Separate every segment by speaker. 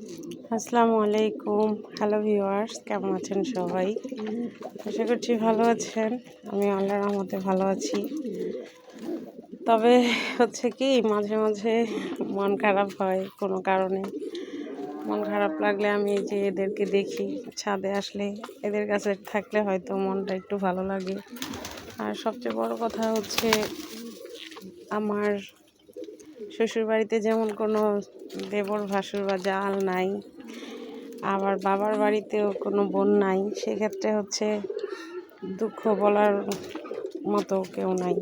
Speaker 1: আসসালামু আলাইকুম hello viewers কেমন আছেন সবাই? আশা করছি ভালো আছেন। আমি আল্লাহর রহমতে ভালো আছি। তবে হচ্ছে কি, মাঝে মাঝে মন খারাপ হয় কোনো কারণে। মন খারাপ লাগলে আমি যে এদেরকে দেখি, ছাদে আসলে এদের কাছে থাকলে হয়তো মনটা একটু ভালো লাগে। আর সবচেয়ে বড় কথা হচ্ছে, আমার শ্বশুরবাড়িতে যেমন কোনো দেবর, ভাসুর বা জাল নাই, আবার বাবার বাড়িতেও কোনো বোন নাই, সেক্ষেত্রে হচ্ছে দুঃখ বলার মতো কেউ নাই।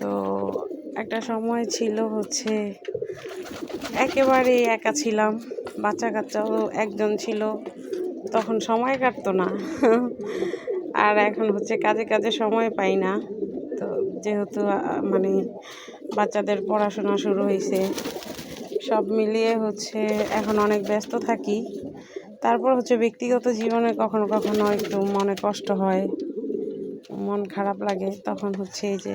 Speaker 1: তো একটা সময় ছিল হচ্ছে একেবারেই একা ছিলাম বাচ্চা কাচ্চাও একজন ছিল, তখন সময় কাটতো না। আর এখন হচ্ছে কাজে কাজে সময় পাই না। তো যেহেতু মানে বাচ্চাদের পড়াশোনা শুরু হয়েছে। সব মিলিয়ে হচ্ছে এখন অনেক ব্যস্ত থাকি। তারপর হচ্ছে ব্যক্তিগত জীবনে কখনো কখনো একটু মনে কষ্ট হয়, মন খারাপ লাগে। তখন হচ্ছে এই যে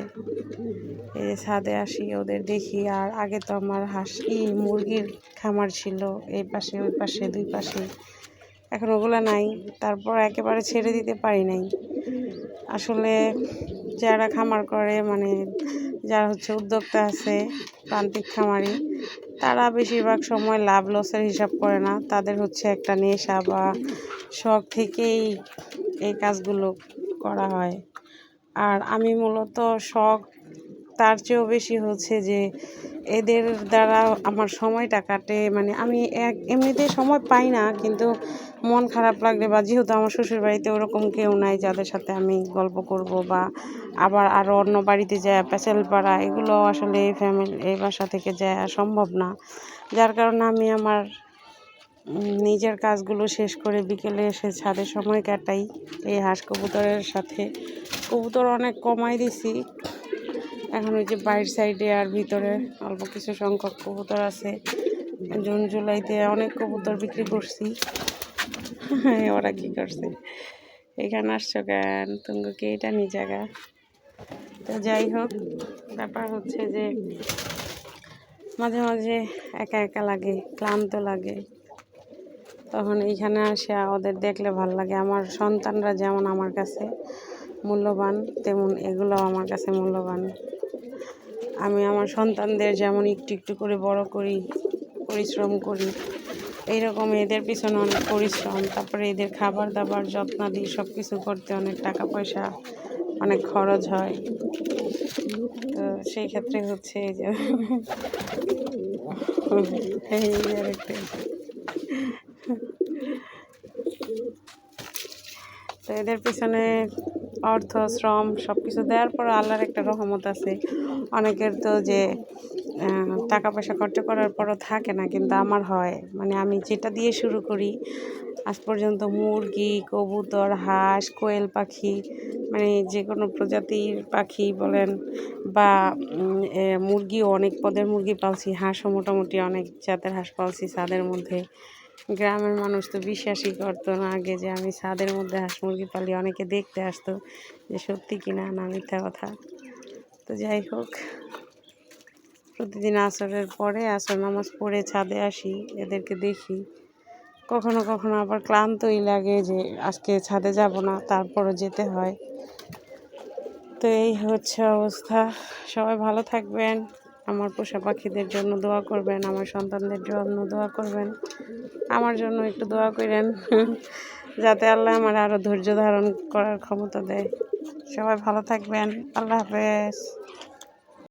Speaker 1: এই যে ছাদে আসি, ওদের দেখি। আর আগে তো আমার হাঁস হাসি মুরগির খামার ছিল, এই পাশে, ওই পাশে, দুই পাশে। এখন ওগুলো নাই। তারপর একেবারে ছেড়ে দিতে পারি নাই। আসলে যারা খামার করে মানে যারা হচ্ছে উদ্যোক্তা আছে, প্রান্তিক খামারি, তারা বেশিরভাগ সময় লাভ লসের হিসাব করে না। তাদের হচ্ছে একটা নেশা বা শখ থেকেই এই কাজগুলো করা হয়। আর আমি মূলত শখ তার চেয়েও বেশি হচ্ছে যে এদের দ্বারা আমার সময়টা কাটে। মানে আমি এক, এমনিতে সময় পাই না, কিন্তু মন খারাপ লাগলে বা যেহেতু আমার শ্বশুর বাড়িতে ওরকম কেউ নাই যাদের সাথে আমি গল্প করব বা আবার আরও অন্য বাড়িতে যায় প্যাসেল পাড়া এগুলো আসলে এই ফ্যামিলি এই বাসা থেকে যাওয়া সম্ভব না। যার কারণে আমি আমার নিজের কাজগুলো শেষ করে বিকেলে এসে ছাদে সময় কাটাই। এই হাঁস কবুতরের সাথে। কবুতর অনেক কমাই দিছি। এখন ওই যে বাইরের সাইডে আর ভিতরে অল্প কিছু সংখ্যক কবুতর আছে। জুন, জুলাইতে অনেক কবুতর বিক্রি করছি। ওরা কি করছে? এখানে আসছো কেন? তুমি এটা নি জায়গা তো যাই হোক, ব্যাপার হচ্ছে যে মাঝে মাঝে একা একা লাগে, ক্লান্ত লাগে। তখন এইখানে আসে, ওদের দেখলে ভালো লাগে। আমার সন্তানরা যেমন আমার কাছে মূল্যবান, তেমন এগুলো আমার কাছে মূল্যবান। আমি আমার সন্তানদের যেমন একটু একটু করে বড় করি, পরিশ্রম করি, এইরকম এদের পিছনে অনেক পরিশ্রম, তারপরে এদের খাবার দাবার যত্ন দিই সব কিছু করতে অনেক টাকা পয়সা অনেক খরচ হয়। তো সেই ক্ষেত্রে হচ্ছে এই যে তো এদের পিছনে অর্থ, শ্রম সব কিছু দেওয়ার পর আল্লাহর একটা রহমত আছে। অনেকের তো যে টাকা পয়সা খরচ করার পরও থাকে না, কিন্তু আমার হয়। মানে আমি যেটা দিয়ে শুরু করি, আজ পর্যন্ত মুরগি, কবুতর, হাঁস, কোয়েল পাখি মানে যে কোনো প্রজাতির পাখি বলেন বা মুরগিও অনেক পদের মুরগি পালছি। হাঁসও মোটামুটি অনেক জাতের হাঁস পালছি ছাদের মধ্যে। গ্রামের মানুষ তো বিশ্বাসই করতো না আগে যে আমি ছাদের মধ্যে হাঁস মুরগি পালি, অনেকে দেখতে আসতো যে সত্যি কিনা না মিথ্যা কথা। তো যাই হোক, প্রতিদিন আসরের পরে আসর নামাজ পড়ে ছাদে আসি, এদেরকে দেখি। কখনো কখনো আবার ক্লান্তই লাগে যে আজকে ছাদে যাব না, তারপরও যেতে হয়। তো এই হচ্ছে অবস্থা। সবাই ভালো থাকবেন। আমার পোষা পাখিদের জন্য দোয়া করবেন, আমার সন্তানদের জন্য দোয়া করবেন। আমার জন্য একটু দোয়া করেন, যাতে আল্লাহ আমার আরও ধৈর্য ধারণ করার ক্ষমতা দেয়। সবাই ভালো থাকবেন, আল্লাহ হাফেজ।